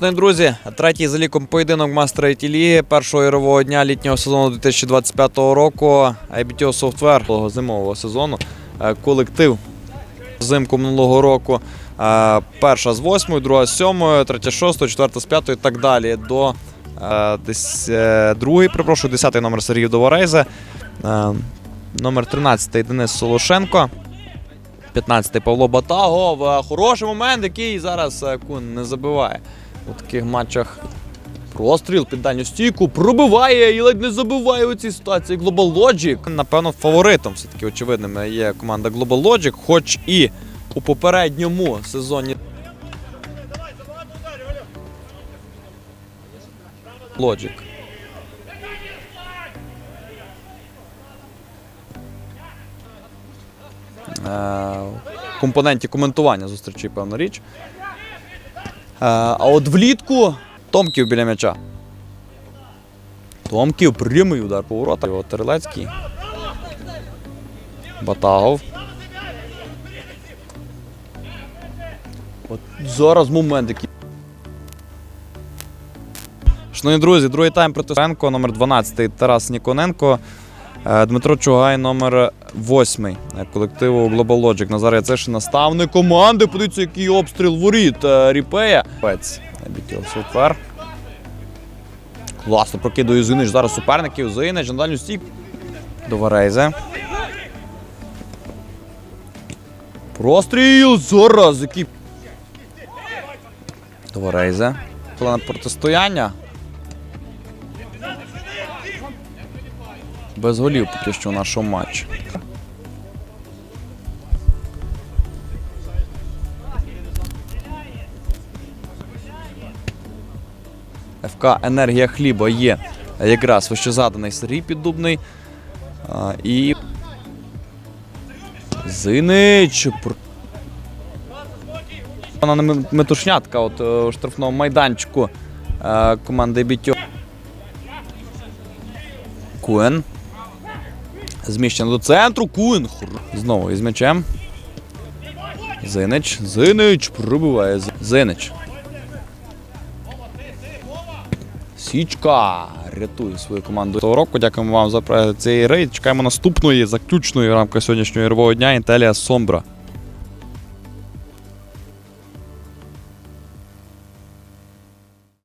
Шановні друзі, третій за ліком поєдинок мастера IT ліги першого ігрового дня літнього сезону 2025 року IBTO Software зимового сезону. Е, Колектив взимку минулого року. е, Перша з восьмою, друга з сьомою, третя з шостою, четверта з п'ятою і так далі. До е, десь, другий, перепрошую, десятий номер Сергій Доворейзе. Номер 13 Денис Солошенко. 15 Павло Батагов. Хороший момент, який зараз Кун не забиває у таких матчах. Простріл під дальню стійку пробиває і ледь не забиває у цій ситуації Global Logic. Напевно, фаворитом все-таки очевидним є команда Global Logic, хоч і у попередньому сезоні. Logic. Е, компоненті коментування зустрічі, певна річ. Е, А от влітку Томків біля м'яча. Томків прямий удар по воротах. От Терелецький. Батагов. От зараз момент який. Шановні друзі, другий тайм проти Сенко, номер 12 Тарас Ніконенко. Е, Дмитро Чугай, номер 8 колективу Global Logic. Назар Яцешин, наставник команди. Подивіться, який обстріл воріт е, Ріпея. Пець. Супер. Класно прокидує Зинич. Зараз суперників. Зинич на дальню стійку. До Варейзе. Простріл! Зараз який. До Варейзе. План протистояння. Без голів поки що в нашому матчі. ФК Енергія хліба є якраз вищезаданий Сергій Піддубний. І. Зинич. Вона не метушнятка от е, у штрафному майданчику е, команди Бітьо. Куен. Зміщено до центру. Куен. Знову із м'ячем. Зинич. Зинич пробиває. Зинич. Січка рятує свою команду того року. Дякуємо вам за цей рейд. Чекаємо наступної заключної рамки сьогоднішнього ірвого дня Інтелія Сомбра.